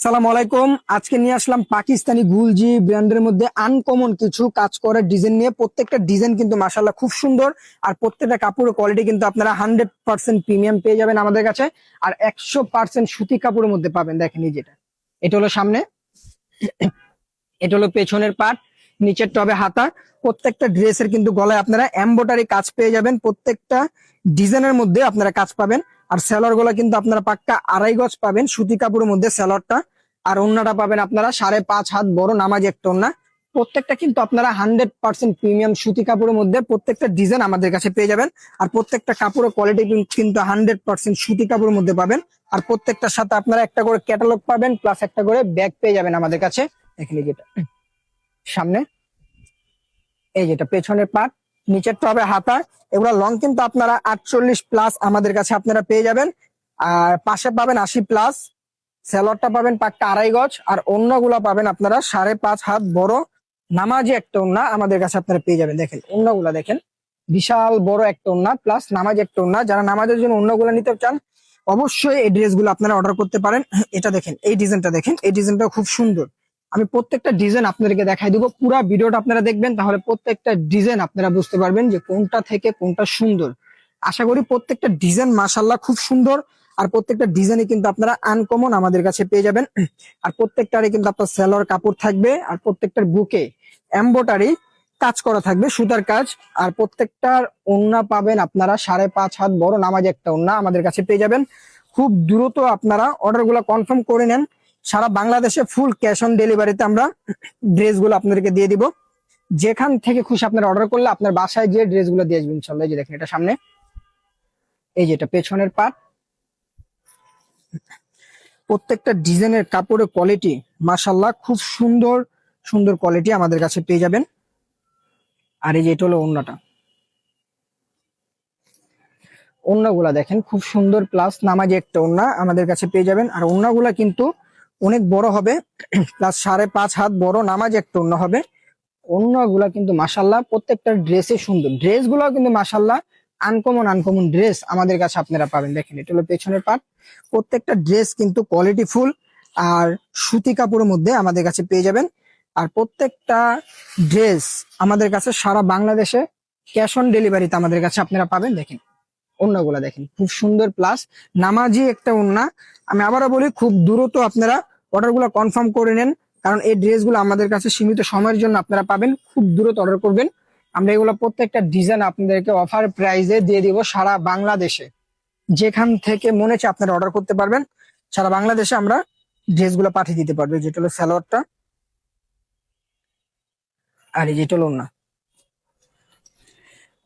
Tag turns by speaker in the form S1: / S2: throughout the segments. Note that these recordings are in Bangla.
S1: সালাম আলাইকুম। আজকে নিয়ে আসলাম পাকিস্তানি গুলজি ব্র্যান্ডের মধ্যে আনকমন কিছু কাজ করার ডিজাইন নিয়ে। প্রত্যেকটা ডিজাইন কিন্তু মাসাল্লাহ খুব সুন্দর। আর প্রত্যেকটা কাপড়ের কোয়ালিটি কিন্তু আপনারা হান্ড্রেড পার্সেন্ট প্রিমিয়াম পেয়ে যাবেন আমাদের কাছে। আর একশো পার্সেন্ট সুতি কাপড়ের মধ্যে পাবেন, দেখেন এই যেটা। এটা হলো সামনে। এটা হলো পেছনের পাট নিচের টবে হাতা। প্রত্যেকটা ড্রেসের কিন্তু গলায় আপনারা এম্বোটারি কাজ পেয়ে যাবেন। প্রত্যেকটা ডিজাইনের মধ্যে আপনারা কাজ পাবেন। আর স্যালোয়ারগুলা কিন্তু আপনারা পাক্কা আড়াই গজ পাবেন। সুতি কাপড়ের মধ্যে স্যালোয়ারটা আর অন্যটা পাবেন আপনারা সাড়ে পাঁচ হাত বড়, নামাজ একটা ওন্না প্রত্যেকটা কিন্তু আপনারা হান্ড্রেড পার্সেন্ট প্রিমিয়াম সুতি কাপড়ের মধ্যে প্রত্যেকটা ডিজাইন আমাদের কাছে পেয়ে যাবেন। আর প্রত্যেকটা কাপড়ের কোয়ালিটি কিন্তু হান্ড্রেড পার্সেন্ট সুতি কাপড়ের মধ্যে পাবেন। আর প্রত্যেকটার সাথে আপনারা একটা করে ক্যাটালগ পাবেন প্লাস একটা করে ব্যাগ পেয়ে যাবেন আমাদের কাছে। এখানে যেটা সামনে। এই যেটা পেছনের পাট নিচের টবে হাতা এগুলো লং কিন্তু আপনারা আটচল্লিশ প্লাস আমাদের কাছে আপনারা পেয়ে যাবেন। আর পাশে পাবেন আশি প্লাস স্যালোয়ারটা পাবেন পাক্কা আড়াই গজ। আর অন্যগুলা পাবেন আপনারা সাড়ে পাঁচ হাত বড়। নামাজি একটা ওন্না আমাদের কাছে আপনারা পেয়ে যাবেন। দেখেন, অন্যগুলা দেখেন। বিশাল বড় একটা ওন্না প্লাস নামাজ একটা ওন্না যারা নামাজের জন্য অন্যগুলা নিতে চান, অবশ্যই এই ড্রেসগুলো আপনারা অর্ডার করতে পারেন। এটা দেখেন, এই ডিজাইনটা দেখেন। এই ডিজাইনটা খুব সুন্দর। আমি প্রত্যেকটা ডিজাইন আপনাদেরকে দেখাই দিব। পুরো ভিডিওটা আপনারা দেখবেন, তাহলে প্রত্যেকটা ডিজাইন আপনারা বুঝতে পারবেন যে কোনটা থেকে কোনটা সুন্দর। আশা করি প্রত্যেকটা ডিজাইন মাসাল্লাহ খুব সুন্দর, আর প্রত্যেকটা ডিজাইনে কিন্তু আপনারা আনকমন আমাদের কাছে পেয়ে যাবেন। আর প্রত্যেকটারই কিন্তু আপনার সেলর কাপড় থাকবে, আর প্রত্যেকটার বুকে এম্বোটারি কাজ করা থাকবে, সুতার কাজ। আর প্রত্যেকটার ওন্না পাবেন আপনারা সাড়ে পাঁচ হাত বড় নামাজ একটা ওন্না আমাদের কাছে পেয়ে যাবেন। খুব দ্রুত আপনারা অর্ডার অর্ডারগুলো কনফার্ম করে নেন। সারা বাংলাদেশে ফুল ক্যাশ অন ডেলিভারিতে আমরা ড্রেসগুলো আপনাদেরকে দিয়ে দিব। যেখান থেকে খুশি আপনারা অর্ডার করলে আপনার বাসায় যে ড্রেসগুলো দিয়ে আসবেন, ইনশাল্লাহ। যে দেখেন এটা সামনে। এই যেটা পেছনের পাট প্রত্যেকটা ডিজাইনের কাপড়ের কোয়ালিটি মাসাল্লাহ খুব সুন্দর সুন্দর কোয়ালিটি আমাদের কাছে পেয়ে যাবেন। আর এই যে এটা হলো অন্যটা ওন্নাগুলা দেখেন, খুব সুন্দর প্লাস নামাজি একটা ওন্না আমাদের কাছে পেয়ে যাবেন। আর ওন্নাগুলা কিন্তু অনেক বড় হবে প্লাস সাড়ে পাঁচ হাত বড় নামাজ একটা অন্য হবে। অন্যগুলা কিন্তু মাসাল্লাহ প্রত্যেকটা ড্রেসে সুন্দর। ড্রেসগুলো কিন্তু মাসাল্লাহ আনকমন আনকমন ড্রেস আমাদের কাছে আপনারা পাবেন। দেখেন, এটা হলো পেছনের পাট প্রত্যেকটা ড্রেস কিন্তু কোয়ালিটি ফুল আর সুতি কাপড়ের মধ্যে আমাদের কাছে পেয়ে যাবেন। আর প্রত্যেকটা ড্রেস আমাদের কাছে সারা বাংলাদেশে ক্যাশ অন ডেলিভারিতে আমাদের কাছে আপনারা পাবেন। দেখেন অন্যগুলা দেখেন, খুব সুন্দর প্লাস নামাজি একটা ওন্না আমি আবারও বলি, খুব দ্রুত আপনারা অর্ডারগুলো কনফার্ম করে নেন, কারণ এই ড্রেসগুলো আমাদের কাছে সীমিত সময়ের জন্য আপনারা পাবেন, খুব দ্রুত অর্ডার করবেন। আমরা এগুলো প্রত্যেকটা ডিজাইন আপনাদেরকে অফার প্রাইজে দিয়ে দিব সারা বাংলাদেশে। যেখান থেকে মনে হচ্ছে আপনারা অর্ডার করতে পারবেন, সারা বাংলাদেশে আমরা ড্রেসগুলো পাঠিয়ে দিতে পারব। যেটা হলো স্যালোয়ারটা আর যেটা হলো ওন্না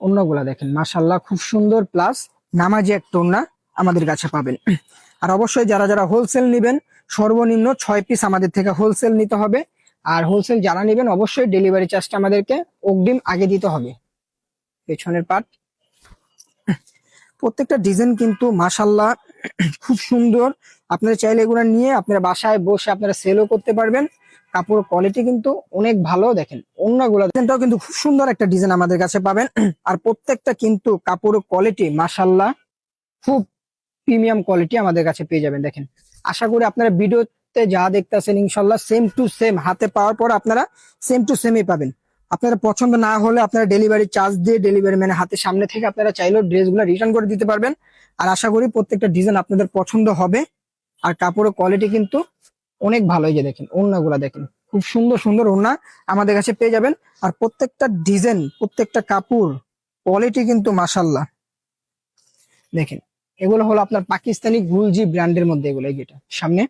S1: অন্যগুলা দেখেন মাসাল্লাহ খুব সুন্দর প্লাস নামাজি একটা ওন্না আমাদের কাছে পাবেন। আর অবশ্যই যারা যারা হোলসেল নেবেন, সর্বনিম্ন ছয় পিস আমাদের থেকে হোলসেল নিতে হবে। আর হোলসেল যারা নেবেন, অবশ্যই ডেলিভারি চার্জটা আমাদেরকে অগ্রিম আগে দিতে হবে। পেছনের পার্ট প্রত্যেকটা ডিজাইন কিন্তু মাসাল্লাহ খুব সুন্দর। আপনারা চাইলে এগুলো নিয়ে আপনারা বাসায় বসে আপনারা সেলও করতে পারবেন। কাপড় কোয়ালিটি কিন্তু অনেক ভালো। দেখেন, অন্যগুলো ডিজাইনটাও কিন্তু খুব সুন্দর একটা ডিজাইন আমাদের কাছে পাবেন। আর প্রত্যেকটা কিন্তু কাপড়ের কোয়ালিটি মাসাল্লাহ খুব প্রিমিয়াম কোয়ালিটি আমাদের কাছে পেয়ে যাবেন। দেখেন, আশা করি আপনারা ভিডিওতে যা দেখতেছেন ইনশাল্লাহ সেম টু সেম হাতে পাওয়ার পর আপনারা সেম টু সেমই পাবেন। আপনারা পছন্দ না হলে আপনারা ডেলিভারি চার্জ দিয়ে ডেলিভারি মানে হাতে সামনে থেকে আপনারা চাইলেও ড্রেসগুলো রিটার্ন করে দিতে পারবেন। আর আশা করি প্রত্যেকটা ডিজাইন আপনাদের পছন্দ হবে। আর কাপড়ের কোয়ালিটি কিন্তু অনেক ভালো যে দেখেন, ওড়নাগুলা দেখেন। খুব সুন্দর সুন্দর ওড়না আমাদের কাছে পেয়ে যাবেন। আর প্রত্যেকটা ডিজাইন প্রত্যেকটা কাপড় কোয়ালিটি কিন্তু মাসাল্লাহ দেখেন, এগুলো হলো আপনার পাকিস্তানি গুলজি ব্র্যান্ডের মধ্যে এগুলো এই যেটা সামনে।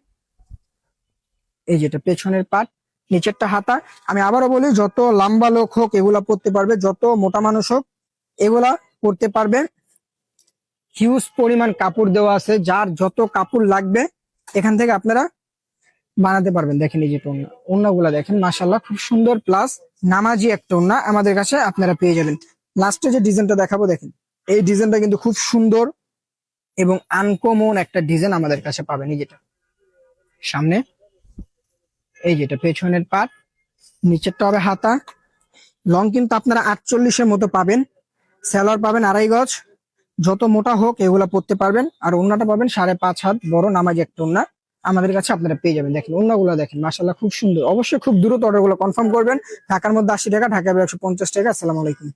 S1: এই যেটা পেছনের পাট নিচেরটা হাতা। আমি আবারও বলি, যত লম্বা লোক হোক, এগুলা পড়তে পারবে, যত মোটা মানুষ হোক, এগুলা পড়তে পারবে। হিউজ পরিমাণ কাপড় দেওয়া আছে, যার যত কাপড় লাগবে, এখান থেকে আপনারা বানাতে পারবেন। দেখেন এই যে ওন্না ওন্নাগুলা দেখেন মাসাল্লাহ খুব সুন্দর। প্লাস নামাজি একটা ওন্না আমাদের কাছে আপনারা পেয়ে যাবেন। লাস্টে যে ডিজাইনটা দেখাবো, দেখেন, এই ডিজাইনটা কিন্তু খুব সুন্দর এবং আনকমন একটা ডিজাইন আমাদের কাছে পাবেন। এই যেটা, সামনে এই যেটা পেছনের পাট নিচেরটা হবে হাতা। লং কিন্তু আপনারা আটচল্লিশের মতো পাবেন। স্যালোয়ার পাবেন আড়াই গজ। যত মোটা হোক এগুলা পরতে পারবেন। আর ওন্নাটা পাবেন সাড়ে পাঁচ হাত বড় নামাজ একটা ওন্না আমাদের কাছে আপনারা পেয়ে যাবেন। দেখেন অন্যগুলো দেখেন মাসাল্লাহ খুব সুন্দর। অবশ্যই খুব দ্রুত অর্ডারগুলো কনফার্ম করবেন। ঢাকার মধ্যে আশি টাকা ঢাকা একশো পঞ্চাশ টাকা। আসসালামু আলাইকুম।